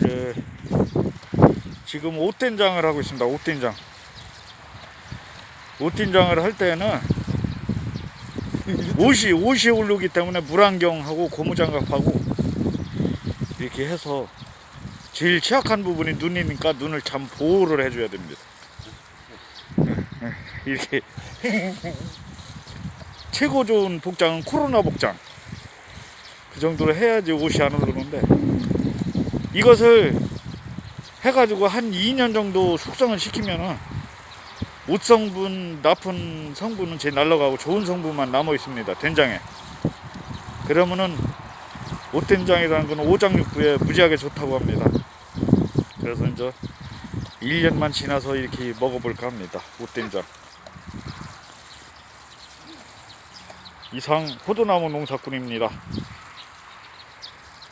그 지금 옷된장을 하고 있습니다. 옷된장. 옷된장을 할 때는 옷이 옷이 오르기 때문에 물안경하고 고무장갑하고 이렇게 해서 제일 취약한 부분이 눈이니까 눈을 참 보호를 해줘야 됩니다. 이렇게 최고 좋은 복장은 코로나 복장. 그 정도로 해야지 옷이 안 오르는데 이것을 해가지고 한 2년 정도 숙성을 시키면은 옷 성분 나쁜 성분은 제 날라가고 좋은 성분만 남아 있습니다 된장에. 그러면은 옷된장이라는 건 오장육부에 무지하게 좋다고 합니다. 그래서 이제 1년만 지나서 이렇게 먹어볼까 합니다 옷된장. 이상 포도나무 농사꾼입니다